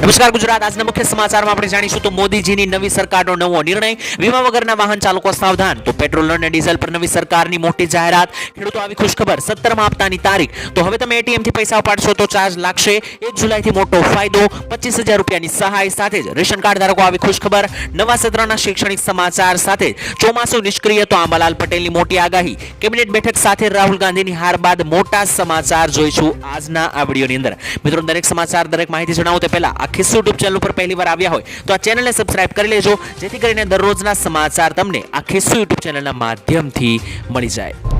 નમસ્કાર ગુજરાત. આજના મુખ્ય સમાચારમાં આપણે જાણીશું તો મોદીજીની નવી સરકારનો નવો નિર્ણય. વીમા વગરના વાહન ચાલકો સાવધાન. તો પેટ્રોલ અને ડીઝલ પર નવી સરકારની મોટી જાહેરાત. ખેડૂતો આવી ખુશખબર સત્તરમાં આપતાની તારીખ. તો હવે તમે એટીએમથી પૈસા ઉપાડશો તો ચાર્જ લાગશે. એક જુલાઈથી મોટો ફાયદો. પચીસ હજાર રૂપિયાની સહાય સાથે જ રેશન કાર્ડ ધારકો આવી ખુશખબર નવા સત્રના શૈક્ષણિક સમાચાર સાથે ચોમાસું નિષ્ક્રિય. તો આંબાલાલ પટેલની મોટી આગાહી. કેબિનેટ બેઠક સાથે રાહુલ ગાંધીની હાર બાદ મોટા સમાચાર જોઈશું આજના આ વિડીયોની અંદર. મિત્રો, દરેક સમાચાર, દરેક માહિતી જણાવો તે પહેલા ખિસ્સુ યુટ્યુબ ચેનલ ઉપર પહેલી વાર આવ્યા હોય તો આ ચેનલને સબસ્ક્રાઇબ કરી લેજો, જેથી કરીને દરરોજના સમાચાર તમને આ ખિસ્સુ યુટ્યુબ ચેનલના માધ્યમથી મળી જાય.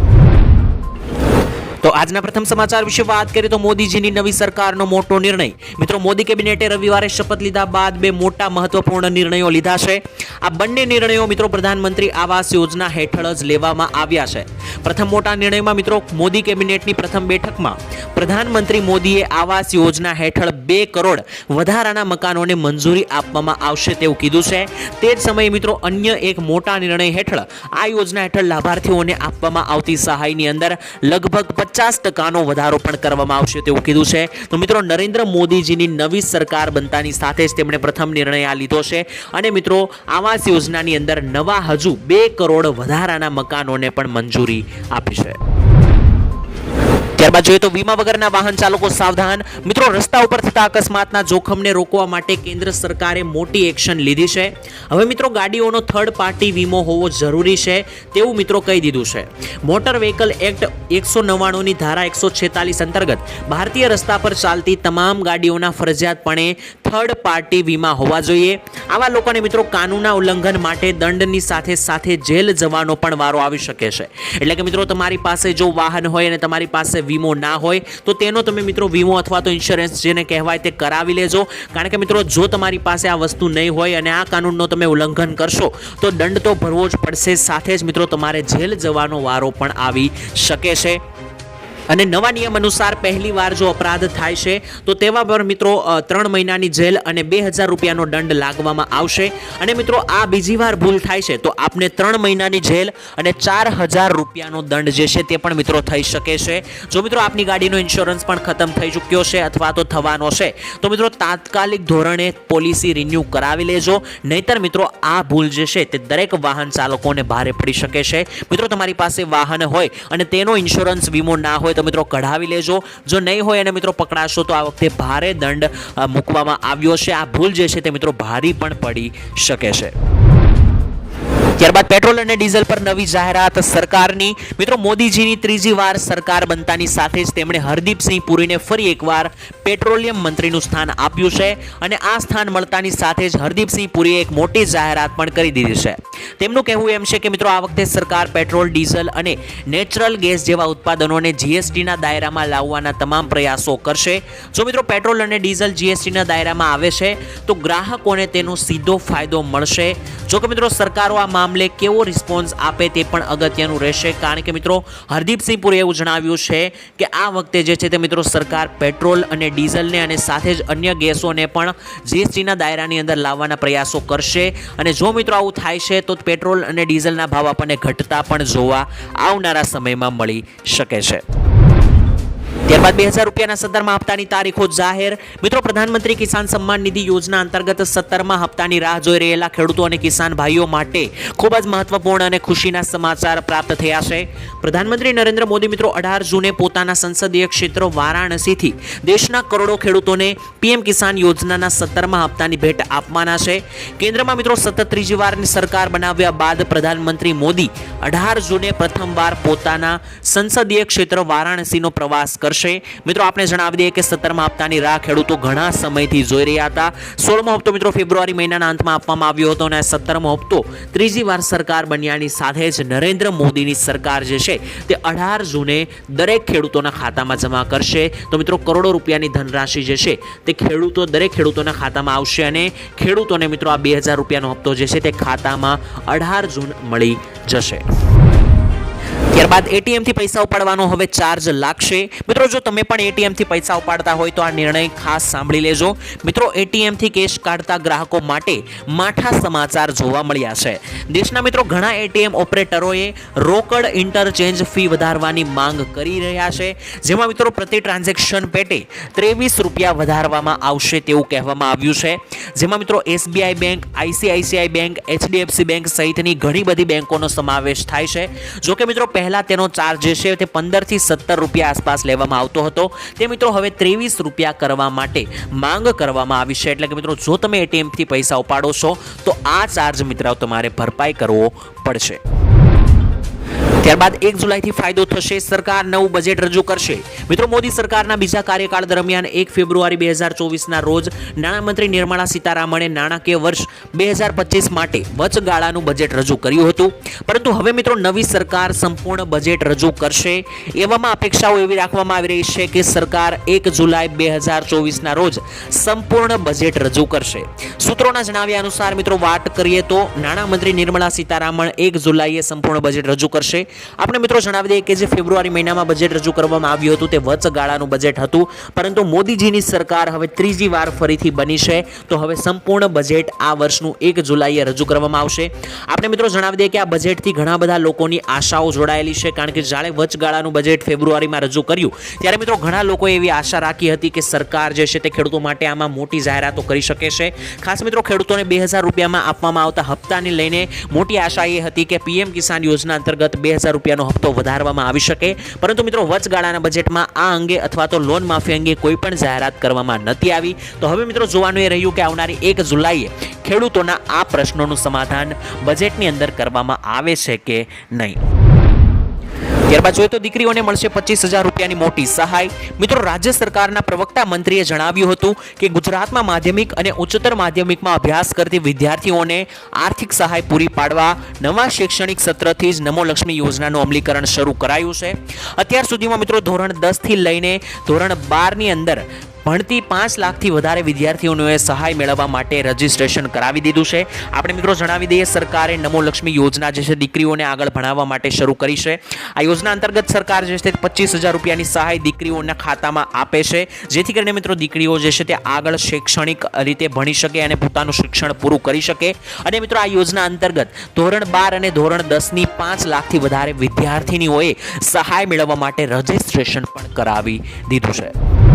તો આજના પ્રથમ સમાચાર વિશે વાત કરીએ તો મોદીજીની નવી સરકારનો મોટો નિર્ણય. મિત્રો, મોદી કેબિનેટે રવિવારે શપથ લીધા બાદ બે મોટા મહત્વપૂર્ણ નિર્ણયો લીધા છે. આ બંને નિર્ણયો, મિત્રો, પ્રધાનમંત્રી આવાસ યોજના હેઠળ જ લેવામાં આવ્યા છે. પ્રથમ મોટા નિર્ણયમાં, મિત્રો, મોદી કેબિનેટની પ્રથમ બેઠકમાં પ્રધાનમંત્રી મોદીએ આવાસ યોજના હેઠળ બે કરોડ વધારાના મકાનોને મંજૂરી આપવામાં આવશે તેવું કીધું છે. તે જ સમયે, મિત્રો, અન્ય એક મોટા નિર્ણય હેઠળ આ યોજના હેઠળ લાભાર્થીઓને આપવામાં આવતી સહાયની અંદર લગભગ પચાસ ટકાનો વધારો પણ કરવામાં આવશે તેવું કીધું છે. તો મિત્રો, નરેન્દ્ર મોદીજીની નવી સરકાર બનતાની સાથે જ તેમણે પ્રથમ નિર્ણય આ લીધો છે. અને મિત્રો, આવાસ યોજનાની અંદર નવા હજુ બે કરોડ વધારાના મકાનોને પણ મંજૂરી આપી છે. ત્યારબાદ જોઈએ તો વીમા વગરના વાહન ચાલકો સાવધાન. મિત્રો, રસ્તા ઉપર થતા અકસ્માતના જોખમને રોકવા માટે કેન્દ્ર સરકારે મોટી એક્શન લીધી છે. હવે મિત્રો, ગાડીઓનો થર્ડ પાર્ટી વીમો હોવો જરૂરી છે તેવું મિત્રો કહી દીધું છે. મોટર વ્હીકલ એક્ટ એકસો નવ્વાણુંની ધારા એકસો છેતાલીસ અંતર્ગત ભારતીય રસ્તા પર ચાલતી તમામ ગાડીઓના ફરજિયાતપણે થર્ડ પાર્ટી વીમા હોવા જોઈએ. આવા લોકોને મિત્રો કાનૂનના ઉલ્લંઘન માટે દંડની સાથે સાથે જેલ જવાનો પણ વારો આવી શકે છે. એટલે કે મિત્રો તમારી પાસે જો વાહન હોય અને તમારી પાસે વીમો ના હોય, તો તેનો તમે મિત્રો વીમો અથવા તો ઇન્સ્યોરન્સ જેને કહેવાય તે કરાવી લેજો. કારણ કે મિત્રો જો તમારી પાસે આ વસ્તુ નહીં હોય અને આ કાનૂનનો તમે ઉલ્લંઘન કરશો, તો દંડ તો ભરવો જ પડશે. સાથે જ મિત્રો તમારે જેલ જવાનો વારો પણ આવી શકે છે. અને નવા નિયમ અનુસાર પહેલી વાર જો અપરાધ થાય છે, તો તેવા પર મિત્રો ત્રણ મહિનાની જેલ અને બે હજાર રૂપિયાનો દંડ લાગવામાં આવશે. અને મિત્રો, આ બીજી વાર ભૂલ થાય છે, તો આપને ત્રણ મહિનાની જેલ અને ચાર હજાર રૂપિયાનો દંડ જે છે તે પણ મિત્રો થઈ શકે છે. જો મિત્રો, આપની ગાડીનો ઇન્સ્યોરન્સ પણ ખતમ થઈ ચૂક્યો છે અથવા તો થવાનો છે, તો મિત્રો, તાત્કાલિક ધોરણે પોલિસી રિન્યૂ કરાવી લેજો. નહીતર મિત્રો, આ ભૂલ જે છે તે દરેક વાહન ચાલકોને ભારે પડી શકે છે. મિત્રો, તમારી પાસે વાહન હોય અને તેનો ઇન્સ્યોરન્સ વીમો ના હોય તો મિત્રો કઢાવી લેજો. જો નહીં હોય અને મિત્રો પકડાશો તો આ વખતે ભારે દંડ મૂકવામાં આવ્યો છે. આ ભૂલ જે છે તે મિત્રો ભારી પણ પડી શકે છે. ત્યારબાદ પેટ્રોલ અને ડીઝલ પર નવી જાહેરાત સરકારની. મિત્રો, મોદીજીની ત્રીજી વાર સરકાર બનતાની સાથે જ તેમણે હરદીપસિંહ પુરીને ફરી એકવાર પેટ્રોલિયમ મંત્રીનું સ્થાન આપ્યું છે અને આ સ્થાન મળતાની સાથે જ હરદીપસિંહ પુરીએ એક મોટી જાહેરાત પણ કરી દીધી છે. તેમનું કહેવું એમ છે કે, મિત્રો, આ વખતે સરકાર પેટ્રોલ, ડીઝલ અને નેચરલ ગેસ જેવા ઉત્પાદનોને જીએસટીના દાયરામાં લાવવાના તમામ પ્રયાસો કરશે. જો મિત્રો, પેટ્રોલ અને ડીઝલ જીએસટીના દાયરામાં આવે છે, તો ગ્રાહકોને તેનો સીધો ફાયદો મળશે. જો કે મિત્રો, સરકારો આ મામલે કેવો રિસ્પોન્સ આપે તે પણ અગત્યનું રહેશે. કારણ કે મિત્રો હરદીપસિંહ પુરે એવું જણાવ્યું છે કે આ વખતે જે છે તે મિત્રો સરકાર પેટ્રોલ અને ડીઝલને અને સાથે જ અન્ય ગેસોને પણ જીએસટીના દાયરાની અંદર લાવવાના પ્રયાસો કરશે. અને જો મિત્રો આવું થાય છે, તો પેટ્રોલ અને ડીઝલના ભાવ આપણને ઘટતા પણ જોવા આવનારા સમયમાં મળી શકે છે. ત્યારબાદ બે હજાર રૂપિયાના સત્તરમાં હપ્તાની તારીખો જાહેર. મિત્રો, પ્રધાનમંત્રી કિસાન સન્માન નિધિ યોજના અંતર્ગત સત્તરમાં હપ્તાની રાહ જોઈ રહેલા ખેડૂતો અને કિસાન ભાઈઓ માટે ખૂબ જ મહત્વપૂર્ણ અને ખુશીના સમાચાર પ્રાપ્ત થયા છે. પ્રધાનમંત્રી નરેન્દ્ર મોદી, મિત્રો, અઢાર જૂને પોતાના સંસદીય ક્ષેત્ર વારાણસીથી દેશના કરોડો ખેડૂતોને પીએમ કિસાન યોજનાના સત્તરમાં હપ્તાની ભેટ આપવાના છે. કેન્દ્રમાં, મિત્રો, સતત ત્રીજી વારની સરકાર બનાવ્યા બાદ પ્રધાનમંત્રી મોદી અઢાર જૂને પ્રથમવાર પોતાના સંસદીય ક્ષેત્ર વારાણસીનો પ્રવાસ કરશે. મિત્રો, આપણે જણાવી દઈએ કે સત્તરમાં હપ્તાની રાહ ખેડૂતો ઘણા સમયથી જોઈ રહ્યા હતા. સોળમો હપ્તો, મિત્રો, ફેબ્રુઆરી મહિનાના અંતમાં આપવામાં આવ્યો હતો અને સત્તરમો હપ્તો ત્રીજી વાર સરકાર બન્યાની સાથે જ નરેન્દ્ર મોદીની સરકાર જે છે તે અઢાર જૂને દરેક ખેડૂતોના ખાતામાં જમા કરશે. તો મિત્રો, કરોડો રૂપિયાની ધનરાશિ જે છે તે ખેડૂતો, દરેક ખેડૂતોના ખાતામાં આવશે અને ખેડૂતોને મિત્રો આ બે હજાર રૂપિયાનો હપ્તો જે છે તે ખાતામાં અઢાર જૂન મળી જશે. ત્યારબાદ એટીએમથી પૈસા ઉપાડવાનો હવે ચાર્જ લાગશે. મિત્રો, જો તમે પણ એટીએમથી પૈસા ઉપાડતા હોય તો આ નિર્ણય ખાસ સાંભળી લેજો. મિત્રો, એટીએમથી કેશ કાઢતા ગ્રાહકો માટે માઠા સમાચાર જોવા મળ્યા છે. દેશના મિત્રો, ઘણા એટીએમ ઓપરેટરોએ રોકડ ઇન્ટરચેન્જ ફી વધારવાની માંગ કરી રહ્યા છે. જેમાં મિત્રો, પ્રતિ ટ્રાન્ઝેક્શન પેટે ત્રેવીસ રૂપિયા વધારવામાં આવશે તેવું કહેવામાં આવ્યું છે. જેમાં મિત્રો, SBI bank, ICICI bank, HDFC bank સહિતની ઘણી બધી બેંકોનો સમાવેશ થાય છે. જોકે મિત્રો, પહેલાં તેનો ચાર્જ છે તે પંદરથી સત્તર રૂપિયા આસપાસ લેવામાં આવતો હતો. તે મિત્રો હવે ત્રેવીસ રૂપિયા કરવા માટે માંગ કરવામાં આવી છે. એટલે કે મિત્રો, જો તમે એટીએમથી પૈસા ઉપાડો છો, તો આ ચાર્જ મિત્રો તમારે ભરપાઈ કરવો પડશે. ત્યારબાદ એક જુલાઈથી ફાયદો થશે. સરકાર નવું બજેટ રજૂ કરશે. મિત્રો, મોદી સરકારના બીજા કાર્યકાળ દરમિયાન એક ફેબ્રુઆરી બે હજાર ચોવીસના રોજ નાણામંત્રી નિર્મલા સીતારામણે નાણાકીય વર્ષ બે હજાર પચીસ માટે વચગાળાનું બજેટ રજૂ કર્યું હતું. પરંતુ હવે મિત્રો, નવી સરકાર સંપૂર્ણ બજેટ રજૂ કરશે. એવામાં અપેક્ષાઓ એવી રાખવામાં આવી રહી છે કે સરકાર એક જુલાઈ બે હજાર ચોવીસના રોજ સંપૂર્ણ બજેટ રજૂ કરશે. સૂત્રોના જણાવ્યા અનુસાર મિત્રો, વાત કરીએ તો નાણામંત્રી નિર્મલા સીતારામન એક જુલાઈએ સંપૂર્ણ બજેટ રજૂ કરશે. આપણે મિત્રો જણાવી દઈએ કે જે ફેબ્રુઆરી મહિનામાં બજેટ રજૂ કરવામાં આવ્યું હતું તે વચગાળાનું બજેટ હતું. પરંતુ મોદીજીની સરકાર હવે ત્રીજી વાર ફરીથી બની છે. તો હવે સંપૂર્ણ બજેટ આ વર્ષનું એક જુલાઈએ રજૂ કરવામાં આવશે. આપણે મિત્રો જણાવી દઈએ કે આ બજેટથી ઘણા બધા લોકોની આશાઓ જોડાયેલી છે. કારણ કે જ્યારે વચગાળાનું બજેટ ફેબ્રુઆરીમાં રજૂ કર્યું. ત્યારે મિત્રો ઘણા લોકોએ એવી આશા રાખી હતી કે સરકાર જે છે તે ખેડૂતો માટે આમાં મોટી જાહેરાતો કરી શકે છે. ખાસ મિત્રો ખેડૂતોને બે હજાર રૂપિયામાં આપવામાં આવતા હપ્તાને લઈને મોટી આશા એ હતી કે પીએમ કિસાન યોજના અંતર્ગત બે હજાર રૂપિયાનો હપ્તો વધારવામાં આવી શકે. પરંતુ મિત્રો, વચગાળાના બજેટમાં આ અંગે અથવા તો લોન માફી અંગે કોઈ પણ જાહેરાત કરવામાં નથી આવી. તો હવે મિત્રો, જોવાનું એ રહ્યું કે આવનારી એક જુલાઈએ ખેડૂતોના આ પ્રશ્નોનું સમાધાન બજેટની અંદર કરવામાં આવે છે કે નહીં? ત્યારબાદ જોઈએ તો દીકરીઓને મળશે પચીસ હજાર રૂપિયાની મોટી સહાય. મિત્રો, રાજ્ય સરકારના પ્રવક્તા મંત્રીએ જણાવ્યું હતું કે ગુજરાતમાં માધ્યમિક અને ઉચ્ચતર માધ્યમિકમાં અભ્યાસ કરતી વિદ્યાર્થીઓને આર્થિક સહાય પૂરી પાડવા નવા શૈક્ષણિક સત્રથી જ નમો લક્ષ્મી યોજનાનું અમલીકરણ શરૂ કરાયું છે. અત્યાર સુધીમાં મિત્રો, ધોરણ દસથી લઈને ધોરણ બારની અંદર ભણતી પાંચ લાખથી વધારે વિદ્યાર્થીઓને સહાય મેળવવા માટે રજીસ્ટ્રેશન કરાવી દીધું છે. આપણે મિત્રો જણાવી દઈએ, સરકારે નમો લક્ષ્મી યોજના જે છે દીકરીઓને આગળ ભણાવવા માટે શરૂ કરી છે. આ યોજના અંતર્ગત સરકાર જે છે પચીસ હજાર રૂપિયાની સહાય દીકરીઓના ખાતામાં આપે છે. જેથી કરીને મિત્રો દીકરીઓ જે છે તે આગળ શૈક્ષણિક રીતે ભણી શકે અને પોતાનું શિક્ષણ પૂરું કરી શકે. અને મિત્રો આ યોજના અંતર્ગત ધોરણ બાર અને ધોરણ દસની પાંચ લાખથી વધારે વિદ્યાર્થીનીઓએ સહાય મેળવવા માટે રજીસ્ટ્રેશન પણ કરાવી દીધું છે.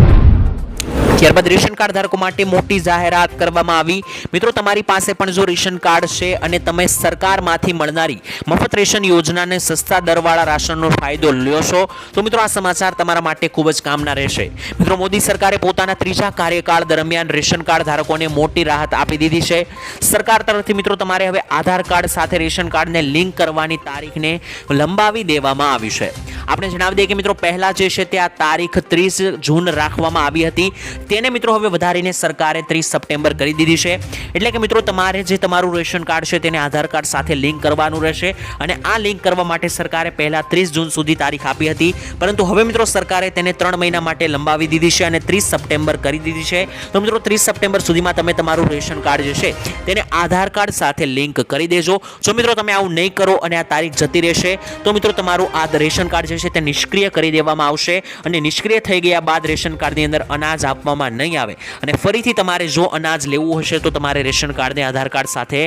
ત્યારબાદ રેશન કાર્ડ ધારકો માટે મોટી જાહેરાત કરવામાં આવી. મિત્રો, તમારી પાસે પણ જો રેશન કાર્ડ છે અને તમે સરકારમાંથી મળનારી મફત રેશન યોજનાને સસ્તા દરવાળા રાશનનો ફાયદો લ્યો છો, તો મિત્રો, આ સમાચાર તમારા માટે ખૂબ જ કામના રહેશે. મિત્રો, મોદી સરકારે પોતાના ત્રીજા કાર્યકાળ દરમિયાન રેશન કાર્ડ ધારકોને મોટી રાહત આપી દીધી છે. સરકાર તરફથી, મિત્રો, તમારે હવે આધાર કાર્ડ સાથે રેશન કાર્ડને લિંક કરવાની તારીખને લંબાવી દેવામાં આવી છે. આપણે જણાવી દઈએ કે, મિત્રો, પહેલાં જે છે તે આ તારીખ ત્રીસ જૂન રાખવામાં આવી હતી. તેને મિત્રો હવે વધારીને સરકારે ત્રીસ સપ્ટેમ્બર કરી દીધી છે. એટલે કે મિત્રો તમારે જે તમારું રેશન કાર્ડ છે તેને આધાર કાર્ડ સાથે લિંક કરવાનું રહેશે અને આ લિંક કરવા માટે સરકારે પહેલાં ત્રીસ જૂન સુધી તારીખ આપી હતી. પરંતુ હવે મિત્રો સરકારે તેને ત્રણ મહિના માટે લંબાવી દીધી છે અને ત્રીસ સપ્ટેમ્બર કરી દીધી છે. તો મિત્રો ત્રીસ સપ્ટેમ્બર સુધીમાં તમે તમારું રેશન કાર્ડ જે છે તેને આધાર કાર્ડ સાથે લિંક કરી દેજો. જો મિત્રો તમે આવું નહીં કરો અને આ તારીખ જતી રહેશે, તો મિત્રો તમારું આ રેશન કાર્ડ જે છે તે નિષ્ક્રિય કરી દેવામાં આવશે અને નિષ્ક્રિય થઈ ગયા બાદ રેશન કાર્ડની અંદર અનાજ આપવામાં નહીં આવે. અને ફરીથી તમારે જો અનાજ લેવું હશે તો તમારે રેશન કાર્ડને આધાર કાર્ડ સાથે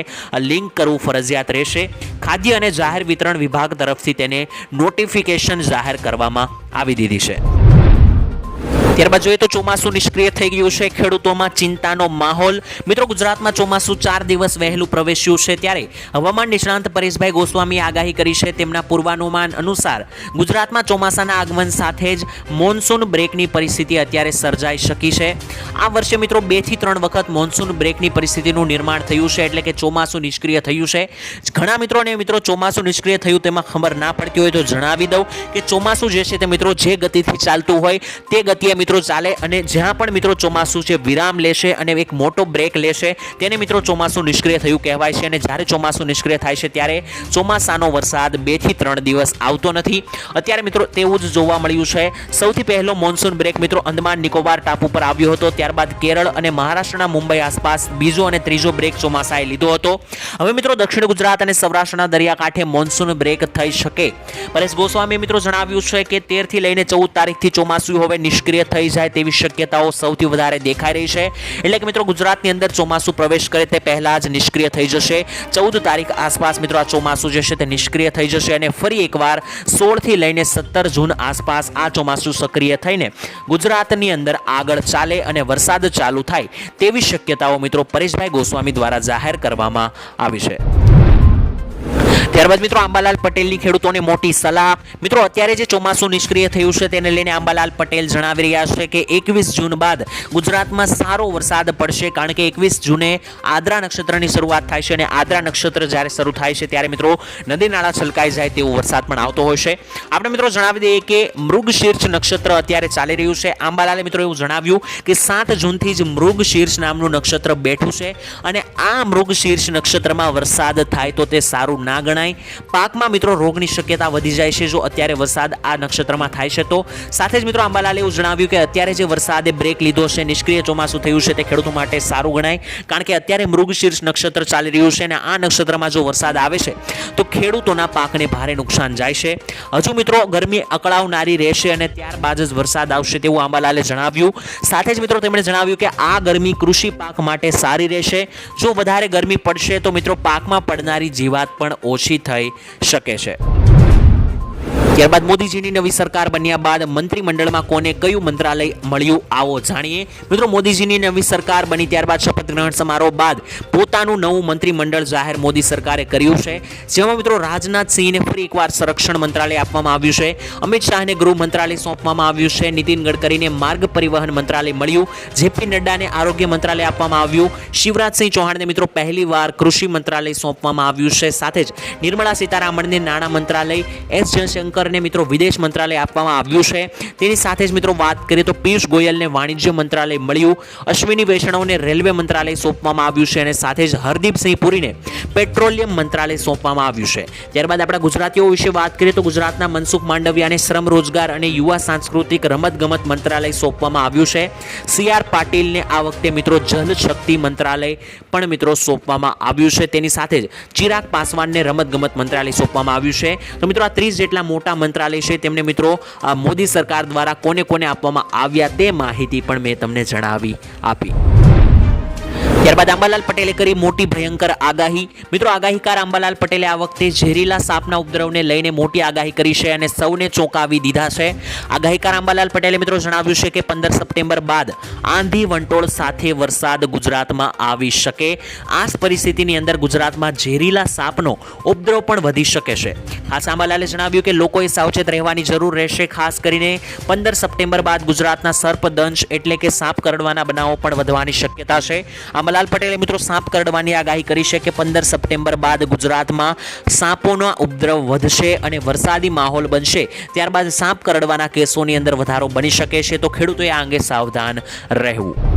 લિંક કરવું ફરજિયાત રહેશે. ખાદ્ય અને જાહેર વિતરણ વિભાગ તરફથી તેને નોટિફિકેશન જાહેર કરવામાં આવી દીધી છે. ત્યારબાદ જોઈએ તો ચોમાસું નિષ્ક્રિય થઈ ગયું છે. ખેડૂતોમાં ચિંતાનો માહોલ. મિત્રો, ગુજરાતમાં ચોમાસું ચાર દિવસ વહેલું પ્રવેશ્યું છે ત્યારે હવામાન નિષ્ણાંત પરેશભાઈ ગોસ્વામીએ આગાહી કરી છે તેમના પૂર્વાનુમાન અનુસાર ગુજરાતમાં ચોમાસાના આગમન સાથે જ મોન્સૂન બ્રેકની પરિસ્થિતિ અત્યારે સર્જાઈ શકી છે. આ વર્ષે મિત્રો બેથી ત્રણ વખત મોન્સૂન બ્રેકની પરિસ્થિતિનું નિર્માણ થયું છે એટલે કે ચોમાસું નિષ્ક્રિય થયું છે. ઘણા મિત્રોને મિત્રો ચોમાસું નિષ્ક્રિય થયું તેમાં ખબર ના પડતી હોય તો જણાવી દઉં કે ચોમાસું જે છે તે મિત્રો જે ગતિથી ચાલતું હોય તે ગતિએ મિત્રો ચાલે અને જ્યાં પણ મિત્રો ચોમાસું છે, વિરામ લેશે અને એક મોટો બ્રેક લેશે, તેને મિત્રો ચોમાસું નિષ્ક્રિય થયું કહેવાય છે અને જ્યારે ચોમાસું નિષ્ક્રિય થાય છે, ત્યારે ચોમાસાનો વરસાદ બેથી ત્રણ દિવસ આવતો નથી. અત્યારે મિત્રો તેવું જ જોવા મળ્યું છે. સૌથી પહેલો મોન્સૂન બ્રેક મિત્રો અંદમાન નિકોબાર ટાપુ પર આવ્યો હતો. ત્યારબાદ કેરળ અને મહારાષ્ટ્રના મુંબઈ આસપાસ બીજો અને ત્રીજો બ્રેક ચોમાસાએ લીધો હતો. હવે મિત્રો દક્ષિણ ગુજરાત અને સૌરાષ્ટ્રના દરિયાકાંઠે મોન્સૂન બ્રેક થઈ શકે. પરેશ ગોસ્વામીએ મિત્રો જણાવ્યું છે કે તેરથી લઈને ચૌદ તારીખથી ચોમાસું હવે નિષ્ક્રિય થઈ જાય તેવી શક્યતાઓ સૌથી વધારે દેખાઈ રહી છે. એટલે કે મિત્રો ગુજરાતની અંદર ચોમાસું પ્રવેશ કરે તે પહેલાં જ નિષ્ક્રિય થઈ જશે. ચૌદ તારીખ આસપાસ મિત્રો આ ચોમાસું જે છે તે નિષ્ક્રિય થઈ જશે અને ફરી એકવાર સોળથી લઈને સત્તર જૂન આસપાસ આ ચોમાસું સક્રિય થઈને ગુજરાતની અંદર આગળ ચાલે અને વરસાદ ચાલુ થાય તેવી શક્યતાઓ મિત્રો પરેશભાઈ ગોસ્વામી દ્વારા જાહેર કરવામાં આવી છે. ત્યારબાદ મિત્રો આંબાલાલ પટેલની ખેડૂતોને મોટી સલાહ. મિત્રો, અત્યારે જે ચોમાસું નિષ્ક્રિય થયું છે તેને લઈને આંબાલાલ પટેલ જણાવી રહ્યા છે કે એકવીસ જૂન બાદ ગુજરાતમાં સારો વરસાદ પડશે કારણ કે એકવીસ જૂને આદ્રા નક્ષત્રની શરૂઆત થાય છે અને આદ્રા નક્ષત્ર જ્યારે શરૂ થાય છે ત્યારે મિત્રો નદી નાળા છલકાઈ જાય તેવો વરસાદ પણ આવતો હોય છે. આપણે મિત્રો જણાવી દઈએ કે મૃગશીર્ષ નક્ષત્ર અત્યારે ચાલી રહ્યું છે. આંબાલાલે મિત્રો એવું જણાવ્યું કે સાત જૂનથી જ મૃગશીર્ષ નામનું નક્ષત્ર બેઠું છે અને આ મૃગશીર્ષ નક્ષત્રમાં વરસાદ થાય તો તે સારું ના ગણાય. પાકમાં મિત્રો રોગની શક્યતા વધી જાય છે. જો અત્યારે વરસાદ આ નક્ષત્રમાં થાય છે તો. સાથે જ મિત્રો અંબાલાલે એવું જણાવ્યું કે અત્યારે જે વરસાદે બ્રેક લીધો છે, નિષ્ક્રિય ચોમાસું થયું છે તે ખેડૂતો માટે સારું ગણાય. કારણ કે અત્યારે મૃગશીર્ષ નક્ષત્ર ચાલી રહ્યું છે અને આ નક્ષત્રમાં જો વરસાદ આવે છે, તો ખેડૂતોના પાકને ભારે નુકસાન જાય છે. હજુ મિત્રો ગરમી અકળાવનારી રહેશે અને ત્યારબાદ જ વરસાદ આવશે તેવું આંબાલાલે જણાવ્યું. સાથે જ મિત્રો તેમણે જણાવ્યું કે આ ગરમી કૃષિ પાક માટે સારી રહેશે. જો વધારે ગરમી પડશે તો મિત્રો પાકમાં પડનારી જીવાત પણ ઓછી થઈ શકે છે. ત્યારબાદ મોદીજીની નવી સરકાર બન્યા બાદ મંત્રીમંડળમાં કોને કયું મંત્રાલય મળ્યું આવો જાણીએ. મિત્રો, મોદીજીની નવી સરકાર બની ત્યારબાદ શપથ ગ્રહણ સમારોહ બાદ પોતાનું નવું મંત્રીમંડળ જાહેર મોદી સરકારે કર્યું છે. જેમાં મિત્રો, રાજનાથ સિંહને ફરી એકવાર સંરક્ષણ મંત્રાલય આપવામાં આવ્યું છે. અમિત શાહને ગૃહ મંત્રાલય સોંપવામાં આવ્યું છે. નીતિન ગડકરીને માર્ગ પરિવહન મંત્રાલય મળ્યું. જેપી નડ્ડાને આરોગ્ય મંત્રાલય આપવામાં આવ્યું. શિવરાજસિંહ ચૌહાણને મિત્રો પહેલી વાર કૃષિ મંત્રાલય સોંપવામાં આવ્યું છે. સાથે જ નિર્મલા સીતારામણને નાણાં મંત્રાલય, એસ જયશંકરને મિત્રો વિદેશ મંત્રાલય આપવામાં આવ્યું છે. તેની સાથે જ મિત્રો વાત કરીએ તો પિયુષ ગોયલને વાણિજ્ય મંત્રાલય મળ્યું. અશ્વિની વૈષ્ણવને રેલવે મંત્રાલય સોંપવામાં આવ્યું છે અને સાથે જ હરદીપસિંહ પુરીને પેટ્રોલિયમ મંત્રાલય સોંપવામાં આવ્યું છે. ત્યારબાદ આપણા ગુજરાતીઓ વિશે વાત કરીએ તો ગુજરાતના મનસુખ માંડવિયાને શ્રમ રોજગાર અને યુવા સાંસ્કૃતિક રમતગમત મંત્રાલય સોંપવામાં આવ્યું છે. સી આર પાટીલને આ વખતે મિત્રો જલ શક્તિ મંત્રાલય પણ મિત્રો સોંપવામાં આવ્યું છે. તેની સાથે જ ચિરાગ પાસવાનને રમતગમત મંત્રાલય સોંપવામાં આવ્યું છે. તો મિત્રો આ ત્રીસ જેટલા મોટા મંત્રાલય છે. તેમને મિત્રો મોદી સરકાર દ્વારા કોને કોને આપવામાં આવ્યા તે માહિતી પણ મેં તમને જણાવી આપી. ત્યારબાદ આંબાલાલ પટેલે કરી મોટી ભયંકર આગાહી. મિત્રો, આગાહીકાર આંબાલાલ પટેલે આ વખતે ઝેરીલા સાપના ઉપદ્રવને લઈને મોટી આગાહી કરી છે અને સૌને ચોંકાવી દીધા છે. આગાહીકાર આંબાલાલ પટેલે મિત્રો જણાવ્યું છે કે પંદર સપ્ટેમ્બર બાદ આંધી વંટોળ સાથે વરસાદ ગુજરાતમાં આવી શકે. આ પરિસ્થિતિની અંદર ગુજરાતમાં ઝેરીલા સાપનો ઉપદ્રવ પણ વધી શકે છે. ખાસ આંબાલાલે જણાવ્યું કે લોકોએ સાવચેત રહેવાની જરૂર રહેશે, ખાસ કરીને પંદર સપ્ટેમ્બર બાદ ગુજરાતના સર્પદંશ એટલે કે સાપ કરડવાના બનાવો પણ વધવાની શક્યતા છે. આંબાલાલ પટેલે મિત્રો સાપ કરડવાની આગાહી કરી છે કે પંદર સપ્ટેમ્બર બાદ ગુજરાતમાં સાપોનો ઉપદ્રવ વધશે અને વરસાદી માહોલ બનશે. ત્યારબાદ સાપ કરડવાના કેસોની અંદર વધારો બની શકે છે. તો ખેડૂતોએ આ અંગે સાવધાન રહેવું.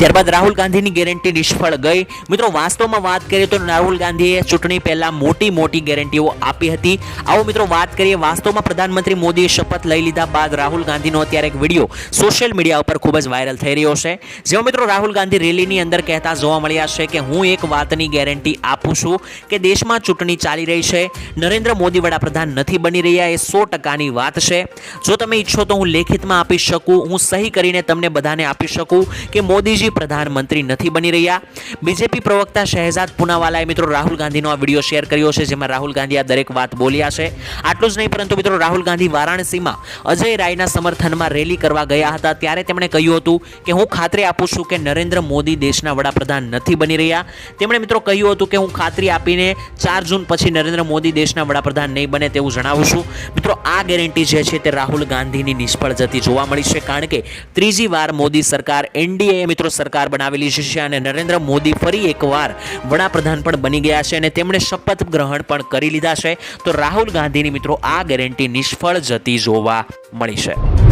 ત્યારબાદ રાહુલ ગાંધીની ગેરંટી નિષ્ફળ ગઈ. મિત્રો, વાસ્તવમાં વાત કરીએ તો રાહુલ ગાંધીએ ચૂંટણી પહેલાં મોટી મોટી ગેરંટીઓ આપી હતી. આવો મિત્રો, વાત કરીએ વાસ્તવમાં પ્રધાનમંત્રી મોદીએ શપથ લઈ લીધા બાદ રાહુલ ગાંધીનો અત્યારે એક વીડિયો સોશિયલ મીડિયા ઉપર ખૂબ જ વાયરલ થઈ રહ્યો છે. જેમાં મિત્રો, રાહુલ ગાંધી રેલીની અંદર કહેતા જોવા મળ્યા છે કે હું એક વાતની ગેરંટી આપું છું કે દેશમાં ચૂંટણી ચાલી રહી છે. નરેન્દ્ર મોદી વડાપ્રધાન નથી બની રહ્યા એ સો ટકાની વાત છે. જો તમે ઈચ્છો તો હું લેખિતમાં આપી શકું, હું સહી કરીને તમને બધાને આપી શકું કે મોદીજી પ્રધાનમંત્રી નથી બની રહ્યા. બીજેપી પ્રવક્તા શહેજાદ પુનાવાલાએ મિત્રો રાહુલ ગાંધીનો આ વીડિયો શેર કર્યો છે, જેમાં રાહુલ ગાંધી આ દરેક વાત બોલ્યા છે. આટલું જ નહીં, પરંતુ મિત્રો રાહુલ ગાંધી વારાણસીમાં અજય રાયના સમર્થનમાં રેલી કરવા ગયા હતા. ત્યારે તેમણે કહ્યું હતું કે હું ખાતરી આપું છું કે નરેન્દ્ર મોદી દેશના વડાપ્રધાન નથી બની રહ્યા. તેમણે મિત્રો કહ્યું હતું કે હું ખાતરી આપીને ચાર જૂન પછી નરેન્દ્ર મોદી દેશના વડાપ્રધાન નહીં બને તેવું જણાવું છું. મિત્રો, આ ગેરંટી જે છે તે રાહુલ ગાંધીની નિષ્ફળ જતી જોવા મળી છે, કારણ કે ત્રીજી વાર મોદી સરકાર એનડીએ મિત્રો સરકાર બનાવેલી છે અને નરેન્દ્ર મોદી ફરી એકવાર વડાપ્રધાન પણ બની ગયા છે અને તેમણે શપથ ગ્રહણ પણ કરી લીધા છે. તો રાહુલ ગાંધીની મિત્રો આ ગેરંટી નિષ્ફળ જતી જોવા મળી છે.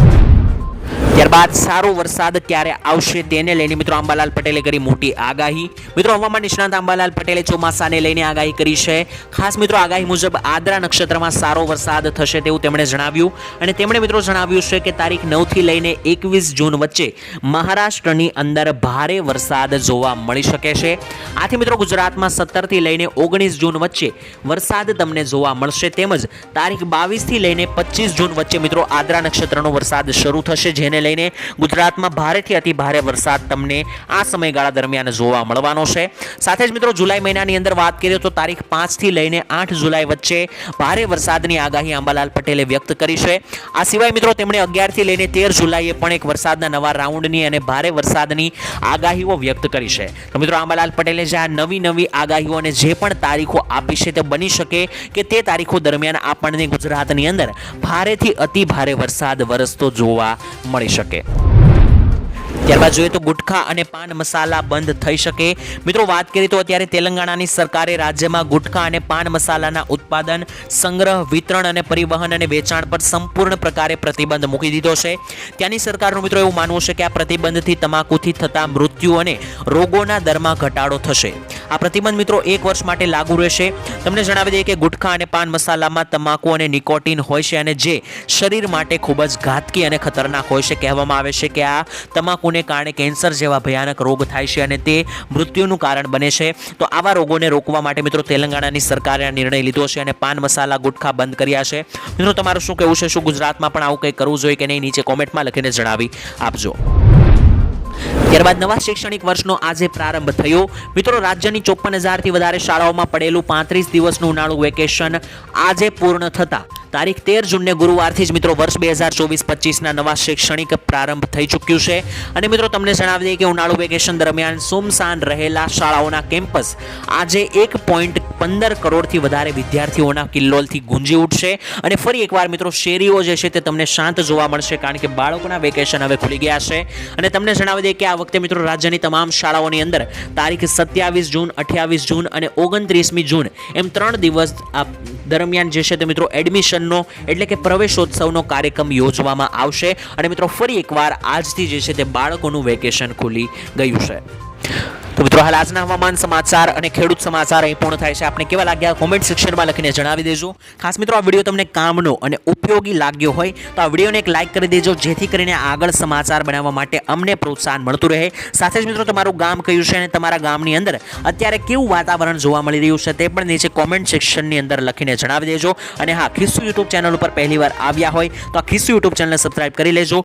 ત્યારબાદ સારો વરસાદ ક્યારે આવશે તેને લઈને મિત્રો અંબાલાલ પટેલે કરી મોટી આગાહી. મિત્રો હવામાન નિષ્ણાંત અંબાલાલ પટેલે ચોમાસાને લઈને આગાહી કરી છે. ખાસ મિત્રો આગાહી મુજબ આદ્રા નક્ષત્રમાં સારો વરસાદ થશે તેવું તેમણે જણાવ્યું. અને તેમણે મિત્રો જણાવ્યું છે કે તારીખ નવથી લઈને એકવીસ જૂન વચ્ચે મહારાષ્ટ્રની અંદર ભારે વરસાદ જોવા મળી શકે છે. આથી મિત્રો ગુજરાતમાં સત્તરથી લઈને ઓગણીસ જૂન વચ્ચે વરસાદ તમને જોવા મળશે. તેમજ તારીખ બાવીસથી લઈને પચીસ જૂન વચ્ચે મિત્રો આદ્રા નક્ષત્રનો વરસાદ શરૂ થશે, જેને લઈને ગુજરાતમાં ભારેથી અતિ ભારે વરસાદ તમને આ સમયગાળા દરમિયાન જોવા મળવાનો છે. સાથે જ મિત્રો, જુલાઈ મહિનાની અંદર વાત કરીએ તો તારીખ પાંચથી લઈને આઠ જુલાઈ વચ્ચે ભારે વરસાદની આગાહી અંબાલાલ પટેલે વ્યક્ત કરી છે. આ સિવાય મિત્રો, તેમણે અગિયારથી લઈને તેર જુલાઈએ પણ એક વરસાદના નવા રાઉન્ડની અને ભારે વરસાદની આગાહીઓ વ્યક્ત કરી છે. તો મિત્રો અંબાલાલ પટેલે જે આ નવી નવી આગાહીઓ અને જે પણ તારીખો આપી છે તે બની શકે કે તે તારીખો દરમિયાન આપણને ગુજરાતની અંદર ભારેથી અતિ ભારે વરસાદ વરસતો જોવા મળી શકે. ત્યારબાદ જોઈએ તો ગુટખા અને પાન મસાલા બંધ થઈ શકે. મિત્રો, વાત કરીએ તો અત્યારે તેલંગાણાની સરકારે રાજ્યમાં ગુટખા અને પાન મસાલાના ઉત્પાદન, સંગ્રહ, વિતરણ અને પરિવહન અને વેચાણ પર સંપૂર્ણ પ્રકારે પ્રતિબંધ મૂકી દીધો છે. ત્યાંની સરકારનું મિત્રો એવું માનવું છે કે આ પ્રતિબંધથી તમાકુથી થતા મૃત્યુ અને રોગોના દરમાં ઘટાડો થશે. આ પ્રતિબંધ મિત્રો એક વર્ષ માટે લાગુ રહેશે. તમને જણાવી દઈએ કે ગુટખા અને પાન મસાલામાં તમાકુ અને નિકોટિન હોય છે અને જે શરીર માટે ખૂબ જ ઘાતકી અને ખતરનાક હોય છે. કહેવામાં આવે છે કે આ તમાકુને કારણે કેન્સર જેવા ભયાનક રોગ થાય છે અને તે મૃત્યુનું કારણ બને છે. તો આવા રોગોને રોકવા માટે મિત્રો તેલંગાણાની સરકારે આ નિર્ણય લીધો છે અને પાન મસાલા ગુટખા બંધ કર્યા છે. મિત્રો, તમારું શું કહેવું છે? શું ગુજરાતમાં પણ આવું કંઈ કરવું જોઈએ કે નહીં? નીચે કોમેન્ટમાં લખીને જણાવી આપજો. ત્યારબાદ નવા શૈક્ષણિક વર્ષનો આજે પ્રારંભ થયો. મિત્રો, રાજ્યની ચોપન હજારથી વધારે શાળાઓમાં પડેલું પાંત્રીસ દિવસનું ઉનાળુ વેકેશન આજે પૂર્ણ થતા તારીખ તેર જૂનને ગુરુવારથી જ મિત્રો વર્ષ બે હજાર ચોવીસ પચીસના નવા શૈક્ષણિક પ્રારંભ થઈ ચૂક્યું છે. અને મિત્રો તમને જણાવી દઈએ કે ઉનાળુ વેકેશન દરમિયાન સુમસાન રહેલા શાળાઓના કેમ્પસ આજે એક પોઈન્ટ પંદર કરોડથી વધારે વિદ્યાર્થીઓના કિલ્લોલથી ગુંજી ઉઠશે. અને ફરી એકવાર મિત્રો શેરીઓ જે છે તે તમને શાંત જોવા મળશે કારણ કે બાળકોના વેકેશન હવે ખુલી ગયા છે. અને તમને જણાવી દઈએ કે આ વખતે મિત્રો રાજ્યની તમામ શાળાઓની અંદર તારીખ સત્યાવીસ જૂન, અઠ્યાવીસ જૂન અને ઓગણત્રીસમી જૂન એમ ત્રણ દિવસ દરમિયાન જે છે તે મિત્રો એડમિશનનો એટલે કે પ્રવેશોત્સવનો કાર્યક્રમ યોજવામાં આવશે. અને મિત્રો, ફરી એકવાર આજથી જે છે તે બાળકોનું વેકેશન ખુલી ગયું છે. તો મિત્રો, હાલ આજના હવામાન સમાચાર અને ખેડૂત સમાચાર અહીં પૂર્ણ થાય છે. આપણે કેવા લાગ્યા કોમેન્ટ સેક્શનમાં લખીને જણાવી દેજો. ખાસ મિત્રો, આ વીડિયો તમને કામનો અને ઉપયોગી લાગ્યો હોય તો આ વિડીયોને એક લાઇક કરી દેજો, જેથી કરીને આગળ સમાચાર બનાવવા માટે અમને પ્રોત્સાહન મળતું રહે. સાથે જ મિત્રો, તમારું ગામ કયું છે અને તમારા ગામની અંદર અત્યારે કેવું વાતાવરણ જોવા મળી રહ્યું છે તે પણ નીચે કોમેન્ટ સેક્શનની અંદર લખીને જણાવી દેજો. અને હા, ખિસ્સુ યુટ્યુબ ચેનલ ઉપર પહેલીવાર આવ્યા હોય તો આ ખિસ્સુ યુટ્યુબ ચેનલને સબસ્ક્રાઈબ કરી લેજો.